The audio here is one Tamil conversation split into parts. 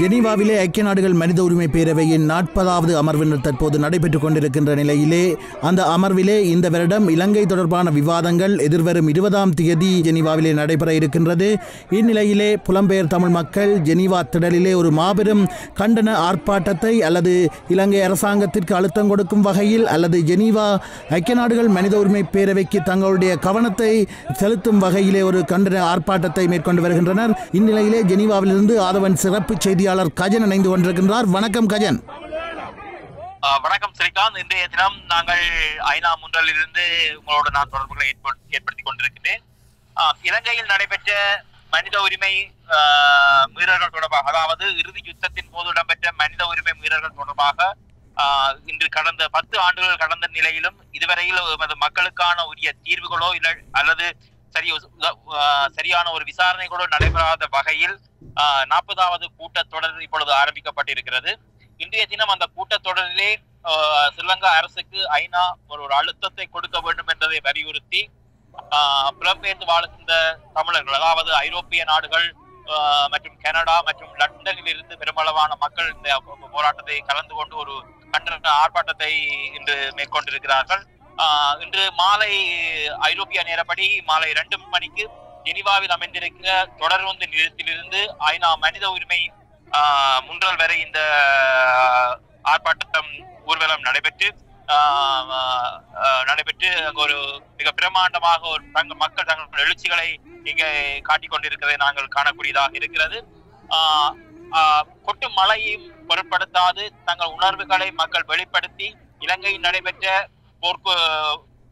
ஜெனீவாவிலே ஐக்கிய நாடுகள் மனித உரிமை பேரவையின் நாற்பதாவது அமர்வு தற்போது நடைபெற்றுக் கொண்டிருக்கின்ற நிலையிலே அந்த அமர்விலே இந்த வருடம் இலங்கை தொடர்பான விவாதங்கள் எதிர்வரும் இருபதாம் தேதி ஜெனீவாவிலே நடைபெற இருக்கின்றது. இந்நிலையிலே புலம்பெயர் தமிழ் மக்கள் ஜெனீவா திடலிலே ஒரு மாபெரும் கண்டன ஆர்ப்பாட்டத்தை அல்லது இலங்கை அரசாங்கத்திற்கு அழுத்தம் கொடுக்கும் வகையில் அல்லது ஜெனீவா ஐக்கிய நாடுகள் மனித உரிமை பேரவைக்கு தங்களுடைய கவனத்தை செலுத்தும் வகையிலே ஒரு கண்டன ஆர்ப்பாட்டத்தை மேற்கொண்டு வருகின்றனர். இந்நிலையிலே ஜெனீவாவிலிருந்து ஆதவன் சிறப்பு செய்தி செய்தியாளர் கஜன் இணைந்து கொண்டிருக்கின்றார். வணக்கம் கஜன். வணக்கம் ஸ்ரீகாந்த். இன்றைய தினம் நாங்கள் ஐநா முன்றலிலிருந்து உங்களோட நான் தொடர்புகளை ஏற்ப- ஏற்படுத்திக் கொண்டிருக்கிறேன். இலங்கையில் நடைபெற்ற மனித உரிமை மீறல்கள் தொடர்பாக அதாவது இறுதி யுத்தத்தின் போது இடம்பெற்ற மனித உரிமை மீறல்கள் தொடர்பாக இன்று கடந்த பத்து ஆண்டுகள் கடந்த நிலையிலும் இதுவரையில் எமது மக்களுக்கான உரிய தீர்வுகளோ இல்லை அல்லது சரி சரியான ஒரு விசாரணை கூட நடைபெறாத வகையில் நாற்பதாவது கூட்டத்தொடர் இப்பொழுது ஆரம்பிக்கப்பட்டிருக்கிறது. இன்றைய தினம் அந்த கூட்டத்தொடரிலே ஆஹ், ஸ்ரீலங்கா அரசுக்கு ஐநா ஒரு ஒரு அழுத்தத்தை கொடுக்க வேண்டும் என்பதை வலியுறுத்தி ஆஹ், புலம்பெயர்ந்து வாழ்கின்ற தமிழர்கள் அதாவது ஐரோப்பிய நாடுகள் ஆஹ், மற்றும் கனடா மற்றும் லண்டனில் இருந்து பெருமளவான மக்கள் இந்த போராட்டத்தை கலந்து கொண்டு ஒரு கண்டன ஆர்ப்பாட்டத்தை இன்று மேற்கொண்டிருக்கிறார்கள். இன்று மாலை ஐரோப்பிய நேரப்படி மாலை இரண்டு மணிக்கு ஜெனிவாவில் அமைந்திருக்கிற தொடர்ந்து நிலையத்திலிருந்து ஐநா மனித உரிமை முன்றல் வரை இந்த ஆர்ப்பாட்டம் ஊர்வலம் நடைபெற்று நடைபெற்று அங்கு ஒரு மிக பிரமாண்டமாக ஒரு தங்க மக்கள் தங்கள் எழுச்சிகளை இங்கே காட்டிக் கொண்டிருக்கிறதை நாங்கள் காணக்கூடியதாக இருக்கிறது. ஆஹ், ஆஹ், மழையும் பொருட்படுத்தாது தங்கள் உணர்வுகளை மக்கள் வெளிப்படுத்தி இலங்கையில் நடைபெற்ற போர்க்கு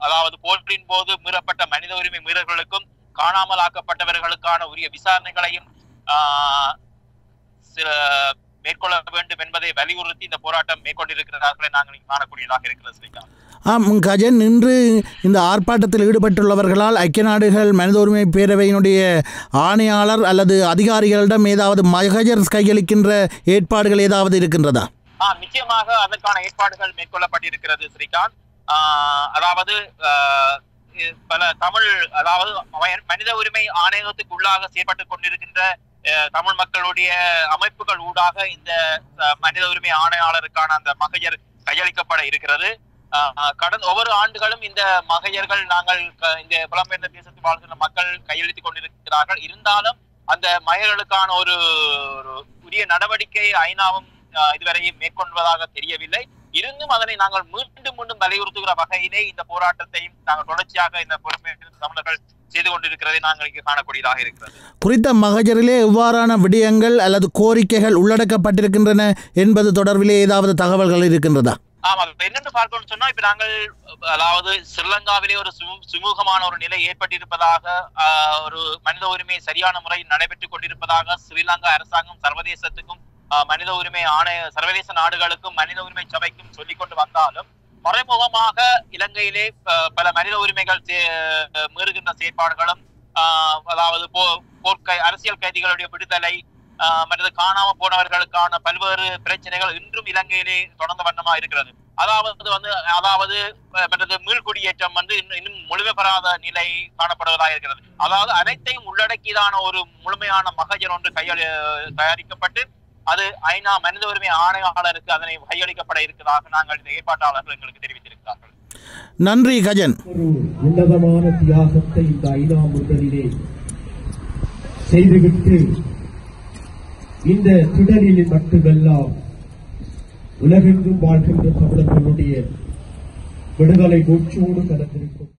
அதாவது போரின் போது மீறப்பட்ட மனித உரிமை மீறல்களுக்கும் காணாமல் ஆக்கப்பட்டவர்களுக்கான உரிய விசாரணைகளையும் மேற்கொள்ள வேண்டும் என்பதை வலியுறுத்தி இந்த போராட்டம் மேற்கொண்டிருக்கிறார்களை நாங்கள் காணக்கூடியதாக இருக்கிறது ஸ்ரீகாந்த். ஆம் கஜன் இன்று இந்த ஆர்ப்பாட்டத்தில் ஈடுபட்டுள்ளவர்களால் ஐக்கிய நாடுகள் மனித உரிமை பேரவையினுடைய ஆணையாளர் அல்லது அதிகாரிகளிடம் ஏதாவது மகஜர் கையளிக்கின்ற ஏற்பாடுகள் ஏதாவது இருக்கின்றதா? ஆ நிச்சயமாக அதற்கான ஏற்பாடுகள் மேற்கொள்ளப்பட்டிருக்கிறது ஸ்ரீகாந்த். அதாவது பல தமிழ் அதாவது மனித உரிமை ஆணையகத்துக்கு உள்ளாக செயற்பட்டுக் கொண்டிருக்கின்ற தமிழ் மக்களுடைய அமைப்புகள் ஊடாக இந்த மனித உரிமை ஆணையாளருக்கான அந்த மகஜர் கையளிக்கப்பட இருக்கிறது. கடந்த ஒவ்வொரு ஆண்டுகளும் இந்த மகையர்கள் நாங்கள் க- இந்த புலம்பெயர்ந்த தேசத்தில் வாழ்கின்ற மக்கள் கையெழுத்திக் கொண்டிருக்கிறார்கள். இருந்தாலும் அந்த மயர்களுக்கான ஒரு உரிய நடவடிக்கை ஐநாவும் இதுவரையும் மேற்கொள்வதாக தெரியவில்லை. இருந்தும் அதனை நாங்கள் மீண்டும் வலியுறுத்துகிற வகையிலே இந்த போராட்டத்தையும் நாங்கள் தொடர்ச்சியாக இந்த தமிழர்கள் செய்து கொண்டிருக்கிறதை நாங்கள் இங்கு காணக்கூடியதாக இருக்கிறது. குறித்த மகஜரிலே எவ்வாறான விடயங்கள் அல்லது கோரிக்கைகள் உள்ளடக்கப்பட்டிருக்கின்றன என்பது தொடர்பிலே ஏதாவது தகவல்கள் இருக்கின்றதா? ஆமா இப்ப என்னென்னு பார்க்கணும்னு சொன்னா இப்ப நாங்கள் அதாவது ஸ்ரீலங்காவிலே ஒரு சுமு- சுமூகமான ஒரு நிலை ஏற்பட்டிருப்பதாக ஒரு மனித உரிமை சரியான முறையில் நடைபெற்றுக் கொண்டிருப்பதாக ஸ்ரீலங்கா அரசாங்கம் சர்வதேசத்துக்கும் மனித உரிமை ஆணைய சர்வதேச நாடுகளுக்கும் மனித உரிமை சபைக்கும் சொல்லிக் கொண்டு வந்தாலும் மறைமுகமாக இலங்கையிலே பல மனித உரிமைகள் சே- மீறுகின்ற செயற்பாடுகளும் அதாவது போ போர்க்கை அரசியல் கைதிகளுடைய விடுதலை மற்றது காணாம போனவர்களுக்கான பல்வேறு பிரச்சனைகள் இன்றும் இலங்கையிலே தொடர்ந்த வண்ணமா இருக்கிறது. அதாவது வந்து அதாவது மற்றது மீள்குடியேற்றம் வந்து இன்னும் இன்னும் முழுமை பெறாத நிலை காணப்படுவதாக இருக்கிறது. அதாவது அனைத்தையும் உள்ளடக்கியதான ஒரு முழுமையான மகஜன் ஒன்று கையளி தயாரிக்கப்பட்டு அது ஐநா மனித உரிமை ஆணையாளருக்கு அதனை கையளிக்கப்பட இருக்கிறதாக நாங்கள் ஏற்பாட்டாளர்கள் எங்களுக்கு தெரிவித்திருக்கிறார்கள். நன்றி கஜன். உன்னதமான தியாகத்தை இந்த ஐநா முதலிலே செய்துவிட்டு இந்த திடலில் மட்டுமெல்லாம் உலகெங்கும் வாழ்கின்ற தமிழர்களுடைய விடுதலை மூச்சோடு கலந்திருக்கும்